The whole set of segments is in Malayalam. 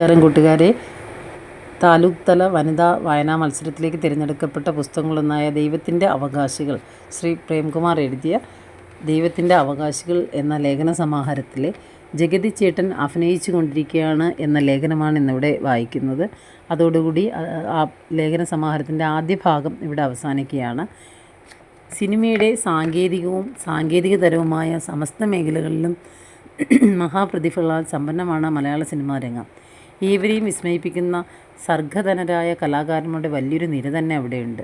നമസ്കാരം കൂട്ടുകാരെ താലൂക്ക് തല വനിതാ വായനാ മത്സരത്തിലേക്ക് തിരഞ്ഞെടുക്കപ്പെട്ട പുസ്തകങ്ങളൊന്നായ ദൈവത്തിന്റെ അവകാശികൾ ശ്രീ പ്രേംകുമാർ എഴുതിയ ദൈവത്തിന്റെ അവകാശികൾ എന്ന ലേഖന സമാഹാരത്തിലെ ജഗതി ചേട്ടൻ അഭിനയിച്ചു കൊണ്ടിരിക്കുകയാണ് എന്ന ലേഖനമാണ് ഇന്നിവിടെ വായിക്കുന്നത്. അതോടുകൂടി ആ- ലേഖന സമാഹാരത്തിന്റെ ആദ്യ ഭാഗം ഇവിടെ അവസാനിക്കുകയാണ്. സിനിമയുടെ സാങ്കേതികവും സാങ്കേതികതരവുമായ സമസ്ത മേഖലകളിലും മഹാപ്രതിഭകളാൽ സമ്പന്നമാണ് മലയാള സിനിമാ രംഗം. ഏവരെയും വിസ്മയിപ്പിക്കുന്ന സർഗധനരായ കലാകാരന്മാരുടെ വലിയൊരു നിര തന്നെ അവിടെയുണ്ട്.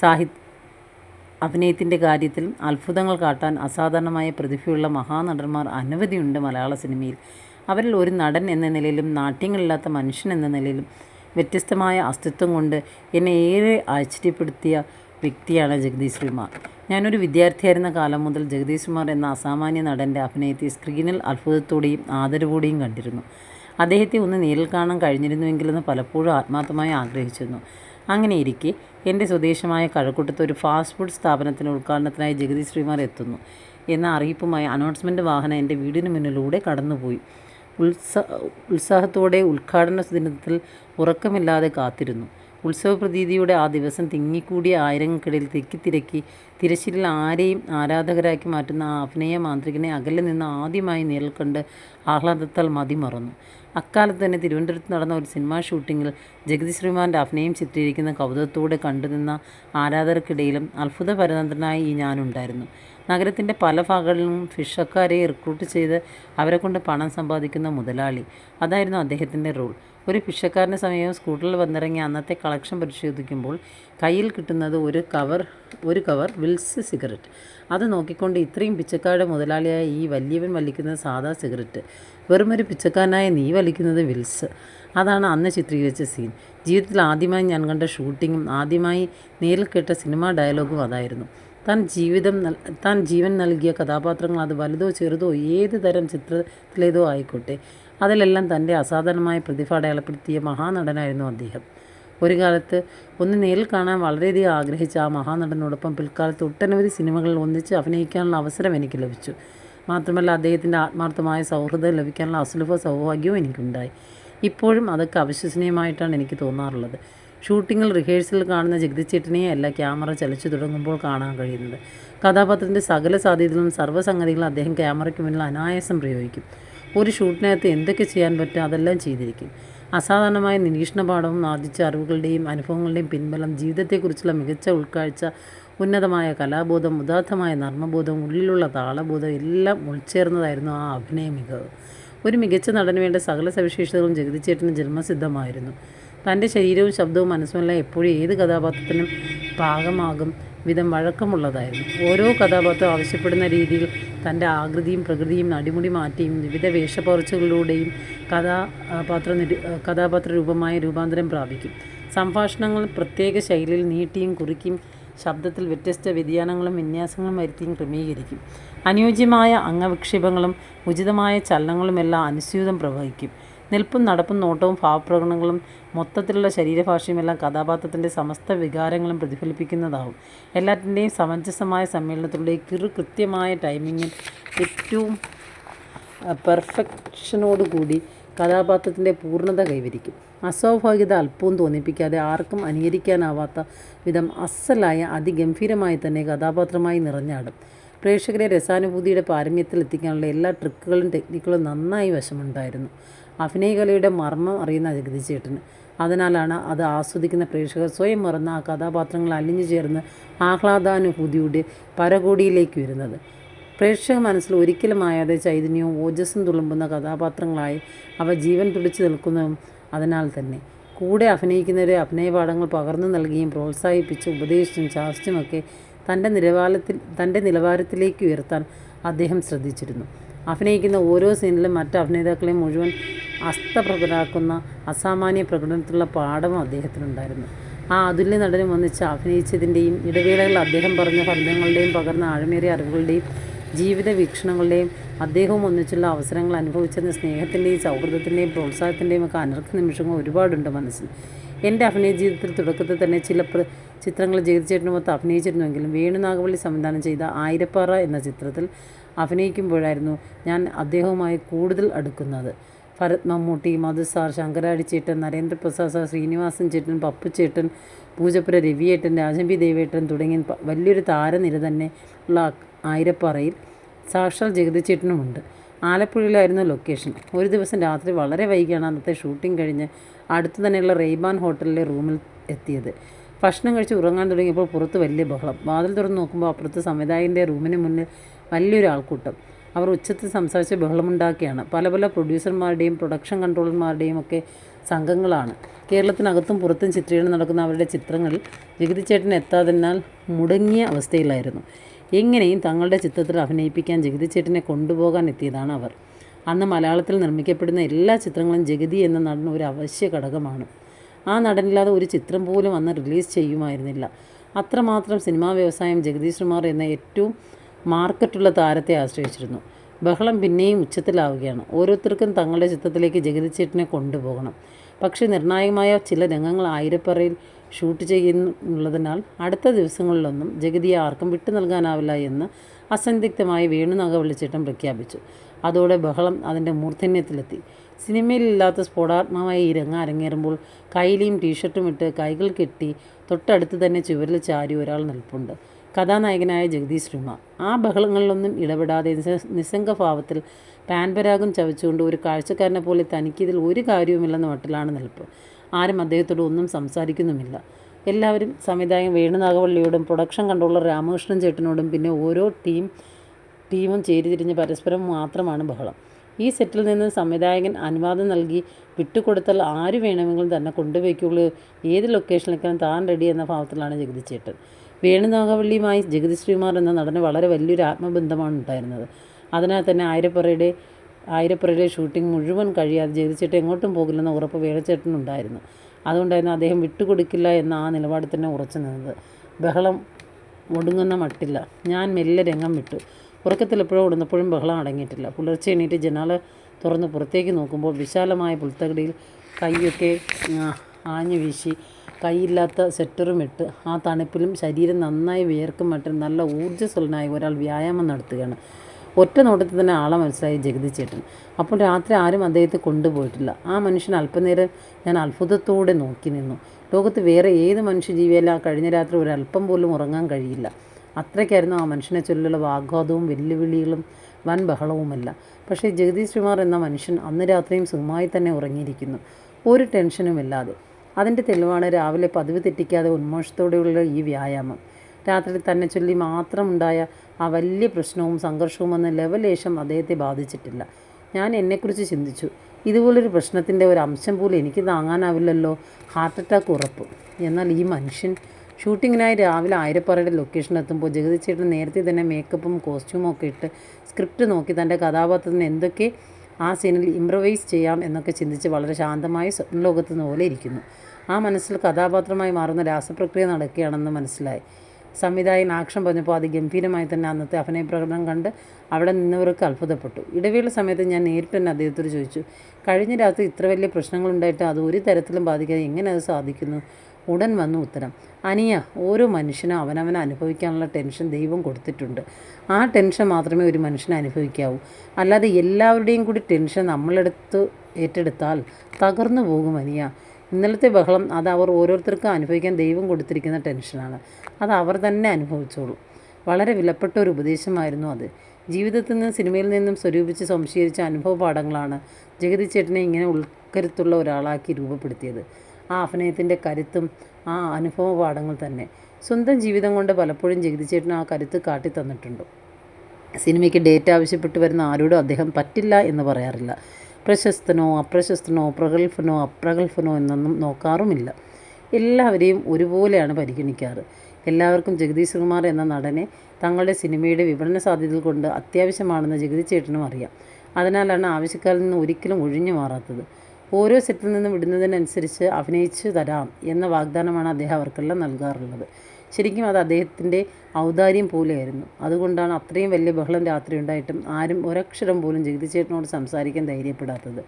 സാഹിത് അഭിനയത്തിന്റെ കാര്യത്തിൽ അത്ഭുതങ്ങൾ കാട്ടാൻ അസാധാരണമായ പ്രതിഭയുള്ള മഹാനടന്മാർ അനവധിയുണ്ട് മലയാള സിനിമയിൽ. അവരിൽ ഒരു നടൻ എന്ന നിലയിലും നാട്യങ്ങളില്ലാത്ത മനുഷ്യൻ എന്ന നിലയിലും വ്യത്യസ്തമായ അസ്തിത്വം കൊണ്ട് എന്നെ ഏറെ ആശ്ചര്യപ്പെടുത്തിയ വ്യക്തിയാണ് ജഗദീഷ് കുമാർ. ഞാനൊരു വിദ്യാർത്ഥിയായിരുന്ന കാലം മുതൽ ജഗദീഷ് കുമാർ എന്ന അസാമാന്യ നടന്റെ അഭിനയത്തെ സ്ക്രീനിൽ അത്ഭുതത്തോടെയും ആദരവോടെയും കണ്ടിരുന്നു. അദ്ദേഹത്തെ ഒന്ന് നേരിൽ കാണാൻ കഴിഞ്ഞിരുന്നുവെങ്കിലെന്ന് പലപ്പോഴും ആത്മാർത്ഥമായി ആഗ്രഹിച്ചിരുന്നു. അങ്ങനെയിരിക്കെ എന്റെ സ്വദേശമായ കഴക്കൂട്ടത്ത് ഒരു ഫാസ്റ്റ് ഫുഡ് സ്ഥാപനത്തിന് ഉദ്ഘാടനത്തിനായി ജഗതി ശ്രീമാർ എത്തുന്നു. എന്ന അറിയിപ്പുമായി അനൗൺസ്മെന്റ് വാഹനം എന്റെ വീടിന് മുന്നിലൂടെ കടന്നുപോയി. ഉത്സാ ഉത്സാഹത്തോടെ ഉദ്ഘാടന ദിനത്തിൽ ഉറക്കമില്ലാതെ കാത്തിരുന്നു. ഉത്സവപ്രതീതിയുടെ ആ ദിവസം തിങ്ങിക്കൂടിയ ആയിരങ്ങൾക്കിടയിൽ തിക്കിത്തിരക്കി തിരശ്ശീലിൽ ആരെയും ആരാധകരാക്കി മാറ്റുന്ന ആ അഭിനയ മാന്ത്രികനെ അകലെ നിന്ന് ആദ്യമായി നേരിൽ കണ്ട് ആഹ്ലാദത്താൽ മതിമറന്നു. അക്കാലത്ത് തന്നെ തിരുവനന്തപുരത്ത് നടന്ന ഒരു സിനിമാ ഷൂട്ടിങ്ങിൽ ജഗതി ശ്രീമാന്റെ അഭിനയം ചിത്രീകരിക്കുന്ന കൗതുകത്തോടെ കണ്ടുനിന്ന ആരാധകർക്കിടയിലും അത്ഭുത പരതന്ത്രനായി ഈ ഞാനുണ്ടായിരുന്നു. നഗരത്തിന്റെ പല ഭാഗങ്ങളിലും ഫിഷക്കാരെ റിക്രൂട്ട് ചെയ്ത് അവരെ കൊണ്ട് പണം സമ്പാദിക്കുന്ന മുതലാളി. അതായിരുന്നു അദ്ദേഹത്തിന്റെ റോൾ. ഒരു ഫിഷക്കാരന്റെ സമയം സ്കൂട്ടറിൽ വന്നിറങ്ങി അന്നത്തെ കളക്ഷൻ പരിശോധിക്കുമ്പോൾ കയ്യിൽ കിട്ടുന്നത് ഒരു കവർ ഒരു കവർ വിൽസ് സിഗരറ്റ്. അത് നോക്കിക്കൊണ്ട് ഇത്രയും പിച്ചക്കാരുടെ മുതലാളിയായ ഈ വലിയവൻ വലിക്കുന്ന സാധാ സിഗരറ്റ്. വെറുമൊരു പിച്ചക്കാരനായ നീ വലിക്കുന്നത് വിൽസ്. അതാണ് അന്ന് ചിത്രീകരിച്ച സീൻ. ജീവിതത്തിൽ ആദ്യമായി ഞാൻ കണ്ട ഷൂട്ടിങ്ങും ആദ്യമായി നേരിൽ കേട്ട സിനിമാ ഡയലോഗും അതായിരുന്നു. താൻ ജീവിതം നൽ താൻ ജീവൻ നൽകിയ കഥാപാത്രങ്ങൾ അത് വലുതോ ചെറുതോ ഏത് തരം ചിത്രത്തിലേതോ ആയിക്കോട്ടെ. അതിലെല്ലാം തന്റെ അസാധാരണമായ പ്രതിഭ അടയാളപ്പെടുത്തിയ മഹാനടനായിരുന്നു അദ്ദേഹം. ഒരു കാലത്ത് ഒന്ന് നേരിൽ കാണാൻ വളരെയധികം ആഗ്രഹിച്ച ആ മഹാനടനോടൊപ്പം പിൽക്കാലത്ത് ഒട്ടനവധി സിനിമകളിൽ ഒന്നിച്ച് അഭിനയിക്കാനുള്ള അവസരം എനിക്ക് ലഭിച്ചു. മാത്രമല്ല അദ്ദേഹത്തിന്റെ ആത്മാർത്ഥമായ സൗഹൃദം ലഭിക്കാനുള്ള അസുലഭ സൗഭാഗ്യവും എനിക്കുണ്ടായി. ഇപ്പോഴും അതൊക്കെ അവിശ്വസനീയമായിട്ടാണ് എനിക്ക് തോന്നാറുള്ളത്. ഷൂട്ടിങ്ങിൽ റിഹേഴ്സൽ കാണുന്ന ജഗതിച്ചേട്ടനെയേ അല്ല ക്യാമറ ചലിച്ചു തുടങ്ങുമ്പോൾ കാണാൻ കഴിയുന്നത്. കഥാപാത്രത്തിന്റെ സകല സാധ്യതകളും സർവസംഗതികളും അദ്ദേഹം ക്യാമറയ്ക്ക് മുന്നിൽ അനായാസം പ്രയോഗിക്കും. ഒരു ഷൂട്ടിനകത്ത് എന്തൊക്കെ ചെയ്യാൻ പറ്റും അതെല്ലാം ചെയ്തിരിക്കും. അസാധാരണമായ നിരീക്ഷണ പാഠവും ആർജിച്ച അറിവുകളുടെയും അനുഭവങ്ങളുടെയും പിൻബലം ജീവിതത്തെക്കുറിച്ചുള്ള മികച്ച ഉൾക്കാഴ്ച ഉന്നതമായ കലാബോധം ഉദാത്തമായ നർമ്മബോധം ഉള്ളിലുള്ള താളബോധം എല്ലാം ഉൾച്ചേർന്നതായിരുന്നു ആ അഭിനയ മികവ് ഒരു മികച്ച നടന് വേണ്ട സകല സവിശേഷതകളും ജഗതിച്ചേട്ടന് ജന്മസിദ്ധമായിരുന്നു. തന്റെ ശരീരവും ശബ്ദവും മനസ്സുമെല്ലാം എപ്പോഴും ഏത് കഥാപാത്രത്തിനും പാകമാകും വിധം വഴക്കമുള്ളതായിരുന്നു. ഓരോ കഥാപാത്രം ആവശ്യപ്പെടുന്ന രീതിയിൽ തന്റെ ആകൃതിയും പ്രകൃതിയും നടിമുടി മാറ്റിയും വിവിധ വേഷപ്പകർച്ചകളിലൂടെയും കഥാപാത്ര കഥാപാത്ര രൂപമായ രൂപാന്തരം പ്രാപിക്കും. സംഭാഷണങ്ങൾ പ്രത്യേക ശൈലിയിൽ നീട്ടിയും കുറുക്കിയും ശബ്ദത്തിൽ വ്യത്യസ്ത വ്യതിയാനങ്ങളും വിന്യാസങ്ങളും വരുത്തിയും ക്രമീകരിക്കും. അനുയോജ്യമായ അംഗവിക്ഷേപങ്ങളും ഉചിതമായ ചലനങ്ങളുമെല്ലാം അനുസ്യൂതം പ്രവഹിക്കും. നിൽപ്പും നടപ്പും നോട്ടവും ഭാവപ്രകടനങ്ങളും മൊത്തത്തിലുള്ള ശരീരഭാഷയും എല്ലാം കഥാപാത്രത്തിന്റെ സമസ്ത വികാരങ്ങളും പ്രതിഫലിപ്പിക്കുന്നതാവും. എല്ലാറ്റിന്റെയും സമഞ്ജസമായ സമ്മേളനത്തിലൂടെ കിറു കൃത്യമായ ടൈമിങ്ങിൽ ഏറ്റവും പെർഫെക്ഷനോടുകൂടി കഥാപാത്രത്തിന്റെ പൂർണത കൈവരിക്കും. അസ്വാഭാവികത അല്പവും തോന്നിപ്പിക്കാതെ ആർക്കും അനുകരിക്കാനാവാത്ത വിധം അസലായ അതിഗംഭീരമായി തന്നെ കഥാപാത്രമായി നിറഞ്ഞാടും പ്രേക്ഷകരെ രസാനുഭൂതിയുടെ പാരമ്യത്തിൽ എത്തിക്കാനുള്ള എല്ലാ ട്രിക്കുകളും ടെക്നിക്കുകളും നന്നായി വശമുണ്ടായിരുന്നു. അഭിനയകലയുടെ മർമ്മം അറിയുന്ന ജഗതിച്ചേട്ടന്. അതിനാലാണ് അത് ആസ്വദിക്കുന്ന പ്രേക്ഷകർ സ്വയം മറന്ന് ആ കഥാപാത്രങ്ങൾ അലിഞ്ഞു ചേർന്ന് ആഹ്ലാദാനുഭൂതിയുടെ പരകോടിയിലേക്ക് വരുന്നത്. പ്രേക്ഷക മനസ്സിൽ ഒരിക്കലും ആയാതെ ചൈതന്യവും ഓജസ്സും തുളുമ്പുന്ന കഥാപാത്രങ്ങളായി അവ ജീവൻ തുടിച്ചു നിൽക്കുന്നതും അതിനാൽ തന്നെ. കൂടെ അഭിനയിക്കുന്നവരെ അഭിനയപാഠങ്ങൾ പകർന്നു നൽകിയും പ്രോത്സാഹിപ്പിച്ചും ഉപദേശിച്ചും ശാസ്ത്രമൊക്കെ തന്റെ നിലവാരത്തിൽ തന്റെ നിലവാരത്തിലേക്ക് ഉയർത്താൻ അദ്ദേഹം ശ്രദ്ധിച്ചിരുന്നു. അഭിനയിക്കുന്ന ഓരോ സീനിലും മറ്റ് അഭിനേതാക്കളെ മുഴുവൻ അസ്തപ്രഭരാക്കുന്ന അസാമാന്യ പ്രകടനത്തിലുള്ള പാഠവും അദ്ദേഹത്തിനുണ്ടായിരുന്നു. ആ അതുല്യ നടനും ഒന്നിച്ച് അഭിനയിച്ചതിന്റെയും ഇടവേളകളിൽ അദ്ദേഹം പറഞ്ഞ ഫലിതങ്ങളുടെയും പകർന്ന ആഴമേറിയ അറിവുകളുടെയും ജീവിത വീക്ഷണങ്ങളുടെയും അദ്ദേഹവും ഒന്നിച്ചുള്ള അവസരങ്ങൾ അനുഭവിച്ചിരുന്ന സ്നേഹത്തിന്റെയും സൗഹൃദത്തിന്റെയും പ്രോത്സാഹത്തിന്റെയും ഒക്കെ അനർഘ നിമിഷങ്ങൾ ഒരുപാടുണ്ട് മനസ്സിൽ എന്റെ അഭിനയ ജീവിതത്തിൽ തുടക്കത്തിൽ തന്നെ ചില ചിത്രങ്ങൾ ജഗതിച്ചേട്ടനുമൊത്ത് അഭിനയിച്ചിരുന്നുവെങ്കിലും വേണു നാഗവള്ളി സംവിധാനം ചെയ്ത ആയിരപ്പാറ എന്ന ചിത്രത്തിൽ അഭിനയിക്കുമ്പോഴായിരുന്നു ഞാൻ അദ്ദേഹവുമായി കൂടുതൽ അടുക്കുന്നത്. ഭരത് മമ്മൂട്ടി മധു സാർ ശങ്കരാടി ചേട്ടൻ നരേന്ദ്രപ്രസാദ് സാർ ശ്രീനിവാസൻ ചേട്ടൻ പപ്പു ചേട്ടൻ പൂജപ്പുര രവിയേട്ടൻ രാജമ്പി ദേവേട്ടൻ തുടങ്ങിയ വലിയൊരു താരനിര തന്നെ ഉള്ള ആയിരപ്പാറയിൽ സാക്ഷാൽ ജഗതി ചേട്ടനുമുണ്ട് ആലപ്പുഴയിലായിരുന്നു ലൊക്കേഷൻ. ഒരു ദിവസം രാത്രി വളരെ വൈകിയാണ് അന്നത്തെ ഷൂട്ടിംഗ് കഴിഞ്ഞ് അടുത്തു തന്നെയുള്ള റെയ്ബാൻ ഹോട്ടലിലെ റൂമിൽ എത്തിയത്. ഭക്ഷണം കഴിച്ച് ഉറങ്ങാൻ തുടങ്ങിയപ്പോൾ പുറത്ത് വലിയ ബഹളം. വാതിൽ തുറന്ന് നോക്കുമ്പോൾ അപ്പുറത്ത് സംവിധായകന്റെ റൂമിന് മുന്നിൽ വലിയൊരു ആൾക്കൂട്ടം. അവർ ഉച്ചത്തിൽ സംസാരിച്ച് ബഹളമുണ്ടാക്കിയാണ്. പല പല പ്രൊഡ്യൂസർമാരുടെയും പ്രൊഡക്ഷൻ കൺട്രോളർമാരുടെയും ഒക്കെ സംഘങ്ങളാണ്. കേരളത്തിനകത്തും പുറത്തും ചിത്രീകരണം നടക്കുന്ന അവരുടെ ചിത്രങ്ങൾ ജഗതി ചേട്ടൻ എത്താതിനാൽ മുടങ്ങിയ അവസ്ഥയിലായിരുന്നു. എങ്ങനെയും തങ്ങളുടെ ചിത്രത്തിൽ അഭിനയിപ്പിക്കാൻ ജഗതി ചേട്ടനെ കൊണ്ടുപോകാൻ എത്തിയതാണ് അവർ. അന്ന് മലയാളത്തിൽ നിർമ്മിക്കപ്പെടുന്ന എല്ലാ ചിത്രങ്ങളും ജഗതി എന്ന നടൻ ഒരു അവശ്യ ഘടകമാണ്. ആ നടനില്ലാതെ ഒരു ചിത്രം പോലും അന്ന് റിലീസ് ചെയ്യുമായിരുന്നില്ല. അത്രമാത്രം സിനിമാ വ്യവസായം ജഗദീഷ് കുമാർ എന്ന ഏറ്റവും മാർക്കറ്റുള്ള താരത്തെ ആശ്രയിച്ചിരുന്നു. ബഹളം പിന്നെയും ഉച്ചത്തിലാവുകയാണ്. ഓരോരുത്തർക്കും തങ്ങളുടെ ചിത്രത്തിലേക്ക് ജഗതി ചേട്ടനെ കൊണ്ടുപോകണം. പക്ഷേ നിർണായകമായ ചില രംഗങ്ങൾ ആയിരപ്പറയിൽ ഷൂട്ട് ചെയ്യുന്നുള്ളതിനാൽ അടുത്ത ദിവസങ്ങളിലൊന്നും ജഗതിയെ ആർക്കും വിട്ടു നൽകാനാവില്ല എന്ന് അസന്ദിഗ്ധമായി വേണുനാഗവള്ളിച്ചേട്ടൻ പ്രഖ്യാപിച്ചു. അതോടെ ബഹളം അതിന്റെ മൂർധന്യത്തിലെത്തി. സിനിമയിലില്ലാത്ത സ്ഫോടാത്മകമായ ഈ രംഗം അരങ്ങേറുമ്പോൾ കൈലിയും ടീഷർട്ടും ഇട്ട് കൈകൾ കെട്ടി തൊട്ടടുത്ത് തന്നെ ചുവരിൽ ചാരി ഒരാൾ നിൽപ്പുണ്ട്. കഥാനായകനായ ജഗദീഷ് രമ ആ ബഹളങ്ങളിലൊന്നും ഇടപെടാതെ നിസ നിസ്സംഗഭാവത്തിൽ പാൻപരാഗം ചവച്ചുകൊണ്ട് ഒരു കാഴ്ചക്കാരനെ പോലെ തനിക്കിതിൽ ഒരു കാര്യവുമില്ലെന്ന മട്ടിലാണ് നിൽപ്പ് ആരും അദ്ദേഹത്തോട് ഒന്നും സംസാരിക്കുന്നുമില്ല. എല്ലാവരും സംവിധായകൻ വേണുനാഗവള്ളിയോടും പ്രൊഡക്ഷൻ കൺട്രോളർ രാമകൃഷ്ണൻ ചേട്ടനോടും പിന്നെ ഓരോ ടീം ടീമും ചേരിതിരിഞ്ഞ് പരസ്പരം മാത്രമാണ് ബഹളം. ഈ സെറ്റിൽ നിന്ന് സംവിധായകൻ അനുവാദം നൽകി വിട്ടുകൊടുത്താൽ ആര് വേണമെങ്കിലും തന്നെ കൊണ്ടുപോയിക്കുള്ളൂ ഏത് ലൊക്കേഷനിലേക്കാണ് താൻ റെഡി എന്ന ഭാവത്തിലാണ് ജഗതി ചേട്ടൻ. വേണുനാഗവള്ളിയുമായി ജഗതി ശ്രീകുമാർ എന്ന നടന് വളരെ വലിയൊരു ആത്മബന്ധമാണ് ഉണ്ടായിരുന്നത്. അതിനാൽ തന്നെ ആയിരപ്പറയുടെ ആയിരപ്പുറയിലെ ഷൂട്ടിംഗ് മുഴുവൻ കഴിയാതെ ജഗതിച്ചേട്ടൻ എങ്ങോട്ടും പോകില്ലെന്ന ഉറപ്പ് വേണച്ചേട്ടനുണ്ടായിരുന്നു അതുകൊണ്ടായിരുന്നു അദ്ദേഹം വിട്ടുകൊടുക്കില്ല എന്ന ആ നിലപാട് തന്നെ ഉറച്ചു നിന്നത്. ബഹളം ഒടുങ്ങുന്ന മട്ടില്ല. ഞാൻ മെല്ലെ രംഗം വിട്ടു. ഉറക്കത്തിൽ എപ്പോഴോ ഓടുന്നപ്പോഴും ബഹളം അടങ്ങിയിട്ടില്ല. പുലർച്ചെ എണീറ്റ് ജനാല തുറന്ന് പുറത്തേക്ക് നോക്കുമ്പോൾ വിശാലമായ പുൽത്തകടിയിൽ കൈയൊക്കെ ആഞ്ഞു വീശി കൈയില്ലാത്ത സെറ്ററും ഇട്ട് ആ തണുപ്പിലും ശരീരം നന്നായി വിയർക്കും മറ്റും നല്ല ഊർജസ്വലനായി ഒരാൾ വ്യായാമം നടത്തുകയാണ്. ഒറ്റ നോട്ടത്തിൽ തന്നെ ആളെ മനസ്സിലായി ജഗതി ചേട്ടൻ. അപ്പോൾ രാത്രി ആരും അദ്ദേഹത്തെ കൊണ്ടുപോയിട്ടില്ല. ആ മനുഷ്യൻ അല്പനേരം ഞാൻ അത്ഭുതത്തോടെ നോക്കി നിന്നു. ലോകത്ത് വേറെ ഏത് മനുഷ്യജീവിയല്ല കഴിഞ്ഞ രാത്രി ഒരല്പം പോലും ഉറങ്ങാൻ കഴിയില്ല. അത്രയ്ക്കായിരുന്നു ആ മനുഷ്യനെ ചൊല്ലുള്ള വാഗ്വാദവും വെല്ലുവിളികളും വൻ ബഹളവുമല്ല. പക്ഷേ ജഗദീഷ് കുമാർ എന്ന മനുഷ്യൻ അന്ന് രാത്രിയും സുഖമായി തന്നെ ഉറങ്ങിയിരിക്കുന്നു. ഒരു ടെൻഷനുമില്ലാതെ. അതിന്റെ തെളിവാണ് രാവിലെ പതിവ് തെറ്റിക്കാതെ ഉന്മോഷത്തോടെയുള്ള ഈ വ്യായാമം. രാത്രി തന്നെ ചൊല്ലി മാത്രമുണ്ടായ ആ വലിയ പ്രശ്നവും സംഘർഷവും എന്ന ലെവലേശം അദ്ദേഹത്തെ ബാധിച്ചിട്ടില്ല. ഞാൻ എന്നെക്കുറിച്ച് ചിന്തിച്ചു. ഇതുപോലൊരു പ്രശ്നത്തിന്റെ ഒരു അംശം പോലും എനിക്ക് താങ്ങാനാവില്ലല്ലോ. ഹാർട്ട് അറ്റാക്ക് ഉറപ്പ്. എന്നാൽ ഈ മനുഷ്യൻ ഷൂട്ടിങ്ങിനായി രാവിലെ ആയിരപ്പാറയുടെ ലൊക്കേഷൻ എത്തുമ്പോൾ ജഗതി ചേട്ടൻ നേരത്തെ തന്നെ മേക്കപ്പും കോസ്റ്റ്യൂമൊക്കെ ഇട്ട് സ്ക്രിപ്റ്റ് നോക്കി തന്റെ കഥാപാത്രത്തിന് എന്തൊക്കെ ആ സീനിൽ ഇംപ്രവൈസ് ചെയ്യാം എന്നൊക്കെ ചിന്തിച്ച് വളരെ ശാന്തമായി സ്വപ്നലോകത്ത് നിന്ന് പോലെ ഇരിക്കുന്നു. ആ മനസ്സിൽ കഥാപാത്രമായി മാറുന്ന രാസപ്രക്രിയ നടക്കുകയാണെന്ന് മനസ്സിലായി. സംവിധായകൻ ആക്ഷൻ പറഞ്ഞപ്പോൾ അത് ഗംഭീരമായി തന്നെ അന്നത്തെ അഭിനയ പ്രകടനം കണ്ട് അവിടെ നിന്നവർക്ക് അത്ഭുതപ്പെട്ടു. ഇടവേള സമയത്ത് ഞാൻ നേരിട്ട് തന്നെ അദ്ദേഹത്തോട് ചോദിച്ചു കഴിഞ്ഞ രാത്രി ഇത്ര വലിയ പ്രശ്നങ്ങളുണ്ടായിട്ട് അത് ഒരു തരത്തിലും ബാധിക്കാതെ എങ്ങനെ അത് സാധിക്കുന്നു? ഉടൻ വന്നു ഉത്തരം അനിയ ഓരോ മനുഷ്യനും അവനവനെ അനുഭവിക്കാനുള്ള ടെൻഷൻ ദൈവം കൊടുത്തിട്ടുണ്ട്. ആ ടെൻഷൻ മാത്രമേ ഒരു മനുഷ്യന് അനുഭവിക്കാവൂ. അല്ലാതെ എല്ലാവരുടെയും കൂടി ടെൻഷൻ നമ്മളെടുത്ത് ഏറ്റെടുത്താൽ തകർന്നു പോകും അനിയ. ഇന്നലത്തെ ബഹളം അത് അവർ ഓരോരുത്തർക്കും അനുഭവിക്കാൻ ദൈവം കൊടുത്തിരിക്കുന്ന ടെൻഷനാണ്. അത് അവർ തന്നെ അനുഭവിച്ചോളൂ. വളരെ വിലപ്പെട്ട ഒരു ഉപദേശമായിരുന്നു അത്. ജീവിതത്തിൽ നിന്നും സിനിമയിൽ നിന്നും സ്വരൂപിച്ച് സംശീകരിച്ച അനുഭവ പാഠങ്ങളാണ് ജഗതി ചേട്ടനെ ഇങ്ങനെ ഉൾക്കരുത്തുള്ള ഒരാളാക്കി രൂപപ്പെടുത്തിയത്. ആ അഭിനയത്തിന്റെ കരുത്തും ആ അനുഭവ പാഠങ്ങൾ തന്നെ. സ്വന്തം ജീവിതം കൊണ്ട് പലപ്പോഴും ജഗതിച്ചേട്ടൻ ആ കരുത്ത് കാട്ടി തന്നിട്ടുണ്ട് സിനിമയ്ക്ക് ഡേറ്റ് ആവശ്യപ്പെട്ട് വരുന്ന ആരോടും അദ്ദേഹം പറ്റില്ല എന്ന് പറയാറില്ല. പ്രശസ്തനോ അപ്രശസ്തനോ പ്രഗത്ഭനോ അപ്രഗത്ഭനോ എന്നൊന്നും നോക്കാറുമില്ല. എല്ലാവരെയും ഒരുപോലെയാണ് പരിഗണിക്കാറ്. എല്ലാവർക്കും ജഗദീഷ് കുമാർ എന്ന നടനെ തങ്ങളുടെ സിനിമയുടെ വിപണന സാധ്യതകൾ കൊണ്ട് അത്യാവശ്യമാണെന്ന് ജഗതി ചേട്ടനും അറിയാം. അതിനാലാണ് ആവശ്യക്കാരിൽ നിന്ന് ഒരിക്കലും ഒഴിഞ്ഞു മാറാത്തത്. ഓരോ സെറ്റിൽ നിന്നും വിടുന്നതിനനുസരിച്ച് അഭിനയിച്ചു തരാം എന്ന വാഗ്ദാനമാണ് അദ്ദേഹം അവർക്കെല്ലാം നൽകാറുള്ളത്. ശരിക്കും അത് അദ്ദേഹത്തിന്റെ ഔദാര്യം പോലെയായിരുന്നു. അതുകൊണ്ടാണ് അത്രയും വലിയ ബഹളം രാത്രി ഉണ്ടായിട്ടും ആരും ഒരക്ഷരം പോലും ജഗതി ചേട്ടനോട് സംസാരിക്കാൻ ധൈര്യപ്പെടാത്തത്.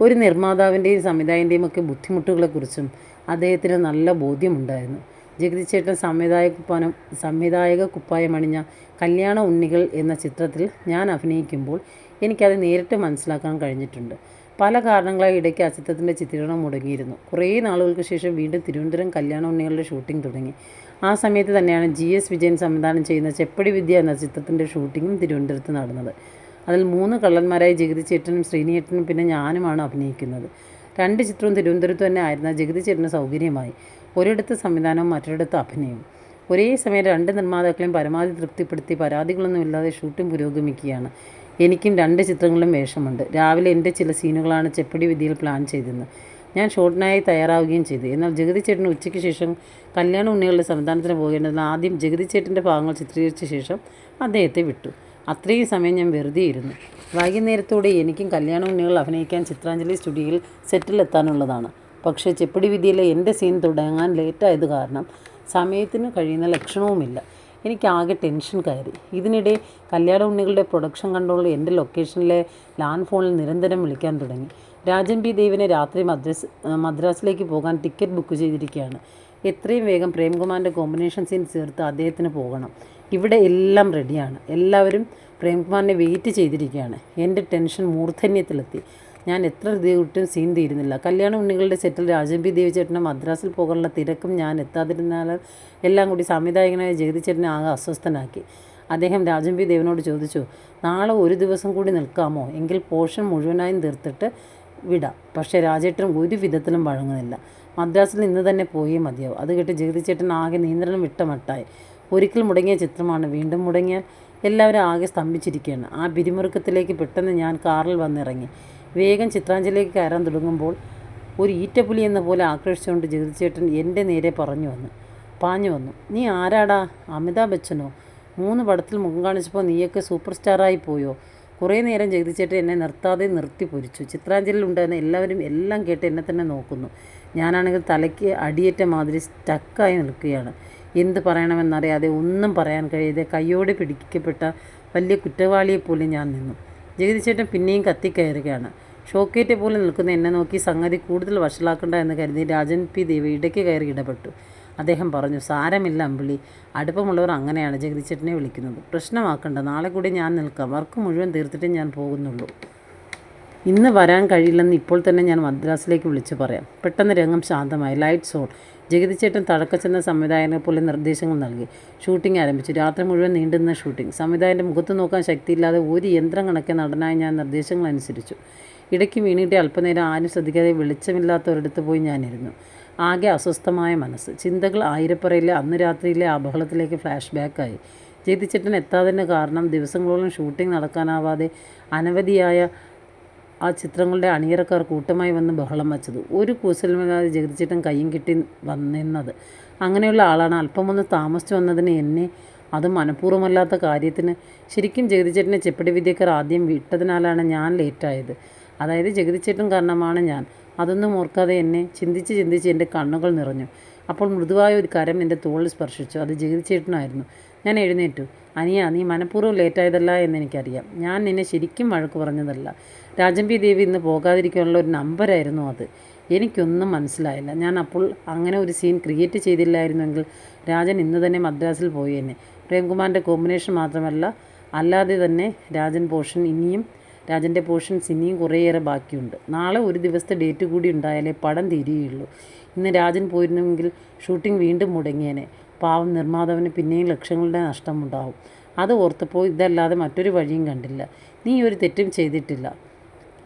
ഒരു നിർമ്മാതാവിന്റെയും സംവിധായകന്റെയും ഒക്കെ ബുദ്ധിമുട്ടുകളെക്കുറിച്ചും അദ്ദേഹത്തിന് നല്ല ബോധ്യമുണ്ടായിരുന്നു. ജഗതി ചേട്ടൻ സംവിധായക കുപ്പാനം സംവിധായക കുപ്പായമണിഞ്ഞ കല്യാണ ഉണ്ണികൾ എന്ന ചിത്രത്തിൽ ഞാൻ അഭിനയിക്കുമ്പോൾ എനിക്കത് നേരിട്ട് മനസ്സിലാക്കാൻ കഴിഞ്ഞിട്ടുണ്ട്. പല കാരണങ്ങളായി ഇടയ്ക്ക് അച്ചിത്തത്തിന്റെ ചിത്രീകരണം മുടങ്ങിയിരുന്നു. കുറേ നാളുകൾക്ക് ശേഷം വീണ്ടും തിരുവനന്തപുരം കല്യാണ ഉണ്ണികളുടെ ഷൂട്ടിംഗ് തുടങ്ങി. ആ സമയത്ത് തന്നെയാണ് ജി എസ് വിജയൻ സംവിധാനം ചെയ്യുന്ന ചെപ്പടി വിദ്യ എന്ന ചിത്രത്തിന്റെ ഷൂട്ടിങ്ങും തിരുവനന്തപുരത്ത് നടന്നത്. അതിൽ മൂന്ന് കള്ളന്മാരായ ജഗതി ചേട്ടനും ശ്രീനിയേട്ടനും പിന്നെ ഞാനുമാണ് അഭിനയിക്കുന്നത്. രണ്ട് ചിത്രവും തിരുവനന്തപുരത്ത് തന്നെ ആയിരുന്ന ജഗതി ചേട്ടന് സൗകര്യമായി. ഒരിടത്ത് സംവിധാനവും മറ്റൊരിടത്ത് അഭിനയവും. ഒരേ സമയം രണ്ട് നിർമ്മാതാക്കളെയും പരമാവധി തൃപ്തിപ്പെടുത്തി പരാതികളൊന്നുമില്ലാതെ ഷൂട്ടിംഗ് പുരോഗമിക്കുകയാണ്. എനിക്കും രണ്ട് ചിത്രങ്ങളിലും വേഷമുണ്ട്. രാവിലെ എന്റെ ചില സീനുകളാണ് ചെപ്പടി വിധിയിൽ പ്ലാൻ ചെയ്തിരുന്നത്. ഞാൻ ഷോർട്ടിനായി തയ്യാറാവുകയും ചെയ്തു. എന്നാൽ ജഗതി ചേട്ടന് ഉച്ചയ്ക്ക് ശേഷം കല്യാണ ഉണ്ണികളുടെ സംവിധാനത്തിന് പോകേണ്ടതിന് ആദ്യം ജഗതി ചേട്ടന്റെ ഭാഗങ്ങൾ ചിത്രീകരിച്ച ശേഷം അദ്ദേഹത്തെ വിട്ടു. അത്രയും സമയം ഞാൻ വെറുതെ ഇരുന്നു വൈകുന്നേരത്തോടെ എനിക്കും കല്യാണ ഉണ്ണികൾ അഭിനയിക്കാൻ ചിത്രാഞ്ജലി സ്റ്റുഡിയോയിൽ സെറ്റിലെത്താനുള്ളതാണ്. പക്ഷേ ചെപ്പടി വിധിയിലെ എന്റെ സീൻ തുടങ്ങാൻ ലേറ്റായത് കാരണം സമയത്തിന് കഴിയുന്ന ലക്ഷണവുമില്ല. എനിക്കാകെ ടെൻഷൻ കയറി. ഇതിനിടെ കല്യാണ ഉണ്ണികളുടെ പ്രൊഡക്ഷൻ കൺട്രോൾ എന്റെ ലൊക്കേഷനിലെ ലാൻഡ് ഫോണിൽ നിരന്തരം വിളിക്കാൻ തുടങ്ങി. രാജൻ പി ദേവിനെ രാത്രി മദ്രാസ് മദ്രാസിലേക്ക് പോകാൻ ടിക്കറ്റ് ബുക്ക് ചെയ്തിരിക്കുകയാണ്. എത്രയും വേഗം പ്രേംകുമാറിന്റെ കോമ്പിനേഷൻ സീൻ ചേർത്ത് അദ്ദേഹത്തിന് പോകണം. ഇവിടെ എല്ലാം റെഡിയാണ്. എല്ലാവരും പ്രേംകുമാറിനെ വെയിറ്റ് ചെയ്തിരിക്കുകയാണ്. എന്റെ ടെൻഷൻ മൂർധന്യത്തിലെത്തി. ഞാൻ എത്ര ധൃതിയിട്ടും സീൻ തീരുന്നില്ല. കല്യാണ ഉണ്ണികളുടെ സെറ്റിൽ രാജംബി പി ദേവി ചേട്ടന് മദ്രാസിൽ പോകാനുള്ള തിരക്കും ഞാൻ എത്താതിരുന്നാൽ എല്ലാം കൂടി സംവിധായകനായ ജഗതി ചേട്ടനെ ആകെ അസ്വസ്ഥനാക്കി. അദ്ദേഹം രാജംബി ദേവനോട് ചോദിച്ചു നാളെ ഒരു ദിവസം കൂടി നിൽക്കാമോ? എങ്കിൽ പോർഷൻ മുഴുവനായും തീർത്തിട്ട് വിടാം. പക്ഷേ രാജേട്ടൻ ഒരു വിധത്തിലും വഴങ്ങുന്നില്ല. മദ്രാസിൽ ഇന്ന് തന്നെ പോയേ മതിയാവും. അത് കേട്ട് ജഗതി ചേട്ടൻ ആകെ നിയന്ത്രണം വിട്ടമട്ടായി ഒരിക്കൽ മുടങ്ങിയ ചിത്രമാണ്. വീണ്ടും മുടങ്ങിയാൽ എല്ലാവരും ആകെ സ്തംഭിച്ചിരിക്കുകയാണ്. ആ പിരിമുറുക്കത്തിലേക്ക് പെട്ടെന്ന് ഞാൻ കാറിൽ വന്നിറങ്ങി. വേഗം ചിത്രാഞ്ജലിയിലേക്ക് കയറാൻ തുടങ്ങുമ്പോൾ ഒരു ഈറ്റപ്പുലി എന്ന പോലെ ആക്രോശിച്ചുകൊണ്ട് ജഗതിച്ചേട്ടൻ എന്റെ നേരെ പറഞ്ഞു വന്നു. പാഞ്ഞു വന്നു. നീ ആരാടാ? അമിതാഭ് ബച്ചനോ? മൂന്ന് പടത്തിൽ മുഖം കാണിച്ചപ്പോൾ നീയൊക്കെ സൂപ്പർ സ്റ്റാറായി പോയോ? കുറേ നേരം ജഗതിച്ചേട്ടൻ എന്നെ നിർത്താതെ നിർത്തി പൊരിച്ചു. ചിത്രാഞ്ജലിയിൽ ഉണ്ടായിരുന്ന എല്ലാവരും എല്ലാം കേട്ട് എന്നെ തന്നെ നോക്കുന്നു. ഞാനാണെങ്കിൽ തലയ്ക്ക് അടിയേറ്റ മാതിരി സ്റ്റക്കായി നിൽക്കുകയാണ്. എന്ത് പറയണമെന്നറിയാതെ ഒന്നും പറയാൻ കഴിയാതെ കയ്യോടെ പിടിക്കപ്പെട്ട വലിയ കുറ്റവാളിയെപ്പോലെ ഞാൻ നിന്നു. ജഗതിച്ചേട്ടൻ പിന്നെയും കത്തിക്കയറുകയാണ് ഷോക്കേറ്റ് പോലെ നിൽക്കുന്ന എന്നെ നോക്കി സംഗതി കൂടുതൽ വഷളാക്കണ്ട എന്ന് കരുതി രാജൻ പി ദേവി ഇടയ്ക്ക് കയറി ഇടപെട്ടു. അദ്ദേഹം പറഞ്ഞു സാരമില്ല അമ്പിളി അടുപ്പമുള്ളവർ അങ്ങനെയാണ് ജഗതിച്ചേട്ടനെ വിളിക്കുന്നത്. പ്രശ്നമാക്കണ്ട നാളെ കൂടി ഞാൻ നിൽക്കാം. വർക്ക് മുഴുവൻ തീർത്തിട്ടേ ഞാൻ പോകുന്നുള്ളൂ. ഇന്ന് വരാൻ കഴിയില്ലെന്ന് ഇപ്പോൾ തന്നെ ഞാൻ മദ്രാസിലേക്ക് വിളിച്ചു പറയാം. പെട്ടെന്ന് രംഗം ശാന്തമായി. Lights on. ജഗതിച്ചേട്ടൻ തഴക്കച്ചെന്ന സംവിധായകനെ പോലെ നിർദ്ദേശങ്ങൾ നൽകി. ഷൂട്ടിംഗ് ആരംഭിച്ചു. രാത്രി മുഴുവൻ നീണ്ടുന്ന ഷൂട്ടിംഗ്. സംവിധായകന്റെ മുഖത്ത് നോക്കാൻ ശക്തിയില്ലാതെ ഒരു യന്ത്രം കണക്കെ നടനായി ഞാൻ നിർദ്ദേശങ്ങൾ അനുസരിച്ചു. ഇടയ്ക്ക് വീണിട്ട് അല്പനേരം ആരും ശ്രദ്ധിക്കാതെ വെളിച്ചമില്ലാത്തവരടുത്ത് പോയി ഞാനിരുന്നു. ആകെ അസ്വസ്ഥമായ മനസ്സ്. ചിന്തകൾ ആയിരപ്പറയിലെ അന്ന് രാത്രിയിലെ ആ അപകടത്തിലേക്ക് ഫ്ലാഷ് ബാക്കായി ജഗതിച്ചേട്ടൻ എത്താതിന് കാരണം ദിവസങ്ങളോളം ഷൂട്ടിംഗ് നടക്കാനാവാതെ അനവധിയായ ആ ചിത്രങ്ങളുടെ അണിയറക്കാർ കൂട്ടമായി വന്ന് ബഹളം വച്ചത്. ഒരു കൂസലുമില്ലാതെ ജഗതിച്ചേട്ടൻ കയ്യും കിട്ടി വന്നിരുന്നത്. അങ്ങനെയുള്ള ആളാണ്. അല്പമൊന്ന് താമസിച്ചു വന്നതിന് എന്നെ അത് മനഃപൂർവമല്ലാത്ത കാര്യത്തിന്. ശരിക്കും ജഗതിച്ചേട്ടനെ ചെപ്പടി വിദ്യക്കാർ ആദ്യം വിട്ടതിനാലാണ് ഞാൻ ലേറ്റായത്. അതായത് ജഗതിച്ചേട്ടൻ കാരണമാണ് ഞാൻ. അതൊന്നും ഓർക്കാതെ എന്നെ ചിന്തിച്ച് ചിന്തിച്ച് എന്റെ കണ്ണുകൾ നിറഞ്ഞു. അപ്പോൾ മൃദുവായ ഒരു കരം എന്റെ തോളിൽ സ്പർശിച്ചു. അത് ജഗതിച്ചേട്ടനായിരുന്നു. ഞാൻ എഴുന്നേറ്റു. അനിയ നീ മനഃപൂർവം ലേറ്റായതല്ല എന്നെനിക്കറിയാം ഞാൻ നിന്നെ ശരിക്കും വഴക്ക് പറഞ്ഞതല്ല. രാജമ്പി ദേവി ഇന്ന് പോകാതിരിക്കാനുള്ള ഒരു നമ്പരായിരുന്നു അത്. എനിക്കൊന്നും മനസ്സിലായില്ല. ഞാൻ അപ്പോൾ അങ്ങനെ ഒരു സീൻ ക്രിയേറ്റ് ചെയ്തില്ലായിരുന്നെങ്കിൽ രാജൻ ഇന്ന് തന്നെ മദ്രാസിൽ പോയി എന്നെ പ്രേംകുമാറിന്റെ കോമ്പിനേഷൻ മാത്രമല്ല അല്ലാതെ തന്നെ രാജൻ പോഷൻ ഇനിയും രാജന്റെ പോർഷൻസ് ഇനിയും കുറേയേറെ ബാക്കിയുണ്ട്. നാളെ ഒരു ദിവസത്തെ ഡേറ്റ് കൂടി ഉണ്ടായാലേ പടം തീരുകയുള്ളൂ ഇന്ന് രാജൻ പോയിരുന്നെങ്കിൽ ഷൂട്ടിംഗ് വീണ്ടും മുടങ്ങിയേനെ. പാവം നിർമ്മാതാവിന് പിന്നെയും ലക്ഷങ്ങളുടെ നഷ്ടമുണ്ടാവും. അത് ഓർത്തപ്പോൾ ഇതല്ലാതെ മറ്റൊരു വഴിയും കണ്ടില്ല. നീ ഒരു തെറ്റും ചെയ്തിട്ടില്ല.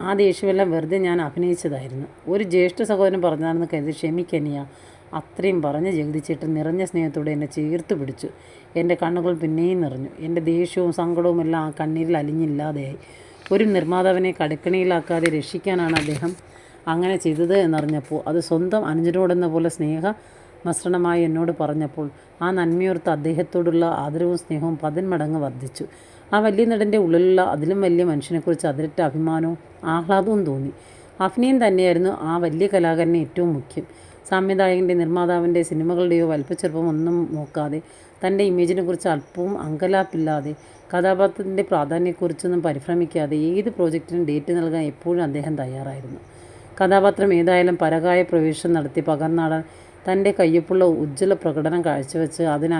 ആ ദേഷ്യമെല്ലാം വെറുതെ ഞാൻ അഭിനയിച്ചതായിരുന്നു. ഒരു ജ്യേഷ്ഠ സഹോദരൻ പറഞ്ഞാണെന്ന് കരുതി ക്ഷമിക്കനിയ. അത്രയും പറഞ്ഞ് ജഗതിച്ചേട്ടൻ നിറഞ്ഞ സ്നേഹത്തോടെ എന്നെ ചേർത്ത് പിടിച്ചു. എന്റെ കണ്ണുകൾ പിന്നെയും നിറഞ്ഞു. എന്റെ ദേഷ്യവും സങ്കടവും എല്ലാം ആ കണ്ണീരിൽ അലിഞ്ഞില്ലാതെയായി. ഒരു നിർമ്മാതാവിനെ കടുക്കണിയിലാക്കാതെ രക്ഷിക്കാനാണ് അദ്ദേഹം അങ്ങനെ ചെയ്തത് എന്നറിഞ്ഞപ്പോൾ അത് സ്വന്തം അനുജനോടെന്ന പോലെ സ്നേഹ മസൃണമായി എന്നോട് പറഞ്ഞപ്പോൾ ആ നന്മയോർത്ത് അദ്ദേഹത്തോടുള്ള ആദരവും സ്നേഹവും പതിന്മടങ്ങ് വർദ്ധിച്ചു. ആ വലിയ നടന്റെ ഉള്ളിലുള്ള അതിലും വലിയ മനുഷ്യനെക്കുറിച്ച് അതിരറ്റ അഭിമാനവും ആഹ്ലാദവും തോന്നി. അഭിനയം തന്നെയായിരുന്നു ആ വലിയ കലാകാരനെ ഏറ്റവും മുഖ്യം. സംവിധായകന്റെ നിർമ്മാതാവിന്റെ സിനിമകളുടെയോ വലിപ്പച്ചെറുപ്പം ഒന്നും നോക്കാതെ തന്റെ ഇമേജിനെക്കുറിച്ച് അല്പവും അങ്കലാപ്പില്ലാതെ കഥാപാത്രത്തിന്റെ പ്രാധാന്യത്തെക്കുറിച്ചൊന്നും പരിഭ്രമിക്കാതെ ഏത് പ്രോജക്റ്റിനും ഡേറ്റ് നൽകാൻ എപ്പോഴും അദ്ദേഹം തയ്യാറായിരുന്നു. കഥാപാത്രം ഏതായാലും പരകായ പ്രവേശനം നടത്തി പകർന്നാടാൻ തന്റെ കയ്യൊപ്പുള്ള ഉജ്ജ്വല പ്രകടനം കാഴ്ചവെച്ച് അതിനെ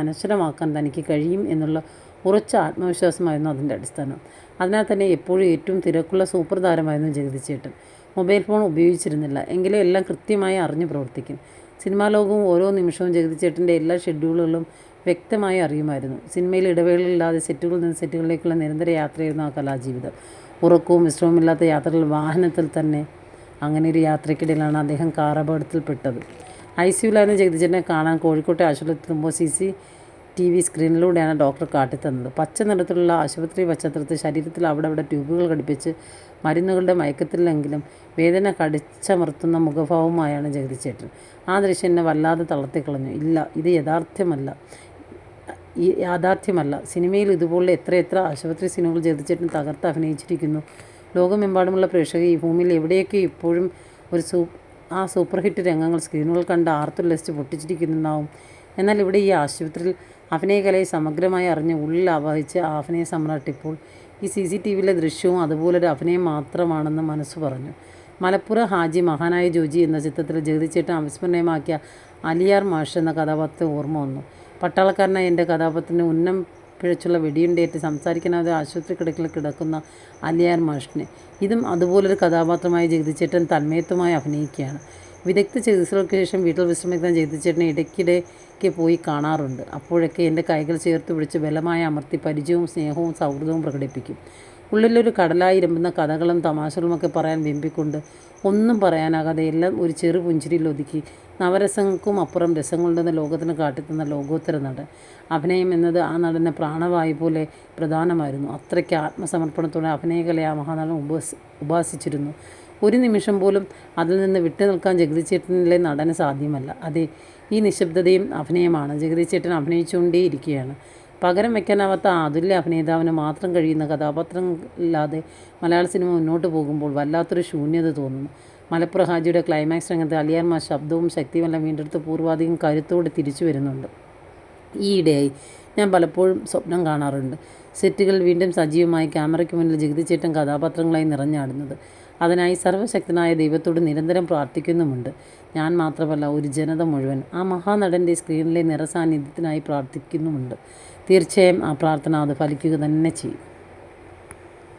തനിക്ക് കഴിയും എന്നുള്ള ഉറച്ച ആത്മവിശ്വാസമായിരുന്നു അതിന്റെ അടിസ്ഥാനം. അതിനാൽ തന്നെ എപ്പോഴും ഏറ്റവും തിരക്കുള്ള സൂപ്പർ താരമായിരുന്നു ജഗതിച്ചേട്ടൻ. മൊബൈൽ ഫോൺ ഉപയോഗിച്ചിരുന്നില്ല എങ്കിലും എല്ലാം കൃത്യമായി അറിഞ്ഞു പ്രവർത്തിക്കും. സിനിമാ ലോകവും ഓരോ നിമിഷവും ജഗതിച്ചേട്ടന്റെ എല്ലാ ഷെഡ്യൂളുകളും വ്യക്തമായി അറിയുമായിരുന്നു. സിനിമയിൽ ഇടവേളകളില്ലാതെ സെറ്റുകളിൽ നിന്ന് സെറ്റുകളിലേക്കുള്ള നിരന്തര യാത്രയായിരുന്നു ആ കലാജീവിതം. ഉറക്കവും വിശ്രമമില്ലാത്ത യാത്രകൾ വാഹനത്തിൽ തന്നെ അങ്ങനെ ഒരു യാത്രയ്ക്കിടയിലാണ് അദ്ദേഹം കാർ അപകടത്തിൽപ്പെട്ടത് ഐ സിയുലായിരുന്ന ജഗദീശനെ കാണാൻ കോഴിക്കോട്ടെ ആശുപത്രിയെത്തുമ്പോൾ സി സി ടി വി സ്ക്രീനിലൂടെയാണ് ഡോക്ടർ കാട്ടിത്തന്നത്. പച്ച നിറത്തിലുള്ള ആശുപത്രി പശ്ചാത്തലത്തിൽ ശരീരത്തിൽ അവിടെ അവിടെ ട്യൂബുകൾ ഘടിപ്പിച്ച് മരുന്നുകളുടെ മയക്കത്തിലെങ്കിലും വേദന കടിച്ചമർത്തുന്ന മുഖഭാവമായാണ് ജഗതിച്ചേട്ടൻ ആ ദൃശ്യം എന്നെ വല്ലാതെ തളർത്തിക്കളഞ്ഞു. ഇല്ല ഇത് യഥാർത്ഥ്യമല്ല. ഈ യാഥാർത്ഥ്യമല്ല. സിനിമയിൽ ഇതുപോലെ എത്രയെത്ര ആശുപത്രി സിനിമകൾ ജഗതിച്ചേട്ടൻ തകർത്ത് അഭിനയിച്ചിരിക്കുന്നു. ലോകമെമ്പാടുമുള്ള പ്രേക്ഷകർ ഈ ഭൂമിയിൽ എവിടെയൊക്കെ ഇപ്പോഴും ഒരു സൂ ആ സൂപ്പർ ഹിറ്റ് രംഗങ്ങൾ സ്ക്രീനുകൾ കണ്ട് ആർത്തുല്ലസിച്ച് പൊട്ടിച്ചിരിക്കുന്നുണ്ടാവും. എന്നാൽ ഇവിടെ ഈ ആശുപത്രിയിൽ അഭിനയകലയെ സമഗ്രമായി അറിഞ്ഞ് ഉള്ളിൽ ആവാഹിച്ച് ആ അഭിനയ സമ്രാട്ട് ഇപ്പോൾ ഈ സി സി ടി വിയിലെ ദൃശ്യവും അതുപോലൊരു അഭിനയം മാത്രമാണെന്ന് മനസ്സ് പറഞ്ഞു. മലപ്പുറം ഹാജി മഹാനായ ജോജി എന്ന ചിത്രത്തിൽ ജഗതിച്ചേട്ടൻ അവിസ്മരണീയമാക്കിയ അലിയാർ മാഷ് എന്ന കഥാപാത്രത്തെ ഓർമ്മ വന്നു. പട്ടാളക്കാരനായ എന്റെ കഥാപാത്രത്തിന് ഉന്നം പിഴച്ചുള്ള വെടിയുണ്ടേറ്റ് സംസാരിക്കാനാതെ ആശുപത്രി കിടക്കിൽ കിടക്കുന്ന അലിയാർ മാഷിനെ. ഇതും അതുപോലൊരു കഥാപാത്രമായി ജഗതിച്ചേട്ടൻ തന്മയത്വമായി അഭിനയിക്കുകയാണ്. വിദഗ്ധ ചികിത്സകൾക്ക് ശേഷം വീട്ടിൽ വിശ്രമിക്കുന്ന ജഗതിച്ചേട്ടനെ ഇടയ്ക്കിടയ്ക്ക് പോയി കാണാറുണ്ട്. അപ്പോഴൊക്കെ എന്റെ കൈകൾ ചേർത്ത് പിടിച്ച് ബലമായി അമർത്തി പരിചയവും സ്നേഹവും സൗഹൃദവും പ്രകടിപ്പിക്കും. ഉള്ളിലൊരു കടലായി ഇരമ്പുന്ന കഥകളും തമാശകളുമൊക്കെ പറയാൻ വെമ്പിക്കൊണ്ട് ഒന്നും പറയാനാകാതെ എല്ലാം ഒരു ചെറു പുഞ്ചിരിയിൽ ഒതുക്കി നവരസങ്ങൾക്കും അപ്പുറം രസങ്ങളുണ്ടെന്ന് ലോകത്തിന് കാട്ടിത്തന്ന ലോകോത്തര നടൻ. അഭിനയം എന്നത് ആ നടന്റെ പ്രാണവായു പോലെ പ്രധാനമായിരുന്നു. അത്രയ്ക്ക് ആത്മസമർപ്പണത്തോടെ അഭിനയകലയെ ആ മഹാനടൻ ഉപസ് ഉപാസിച്ചിരുന്നു. ഒരു നിമിഷം പോലും അതിൽ നിന്ന് വിട്ടു നിൽക്കാൻ ജഗതിച്ചേട്ടനിലെ നടന് സാധ്യമല്ല. അതെ ഈ നിശബ്ദതയും അഭിനയമാണ്. ജഗതിച്ചേട്ടൻ അഭിനയിച്ചുകൊണ്ടേയിരിക്കുകയാണ്. പകരം വയ്ക്കാനാവാത്ത അതുല്യ അഭിനേതാവിന് മാത്രം കഴിയുന്ന കഥാപാത്രം ഇല്ലാതെ മലയാള സിനിമ മുന്നോട്ട് പോകുമ്പോൾ വല്ലാത്തൊരു ശൂന്യത തോന്നുന്നു മലപ്പുറം ഹാജിയുടെ ക്ലൈമാക്സ് രംഗത്ത് അലിയാർമാ ശബ്ദവും ശക്തിയുമെല്ലാം വീണ്ടെടുത്ത് പൂർവാധികം കരുത്തോടെ തിരിച്ചു വരുന്നുണ്ട്. ഈയിടെയായി ഞാൻ പലപ്പോഴും സ്വപ്നം കാണാറുണ്ട്. സെറ്റുകൾ വീണ്ടും സജീവമായി ക്യാമറയ്ക്ക് മുന്നിൽ ജഗതിച്ചേട്ടൻ കഥാപാത്രങ്ങളായി നിറഞ്ഞാടുന്നത്. അതിനായി സർവശക്തനായ ദൈവത്തോട് നിരന്തരം പ്രാർത്ഥിക്കുന്നുമുണ്ട്. ഞാൻ മാത്രമല്ല ഒരു ജനത മുഴുവൻ. ആ മഹാനടന്റെ സ്ക്രീനിലെ നിറസാന്നിധ്യത്തിനായി പ്രാർത്ഥിക്കുന്നുമുണ്ട്. തീർച്ചയായും ആ പ്രാർത്ഥന അത് ഫലിക്കുക തന്നെ ചെയ്യും.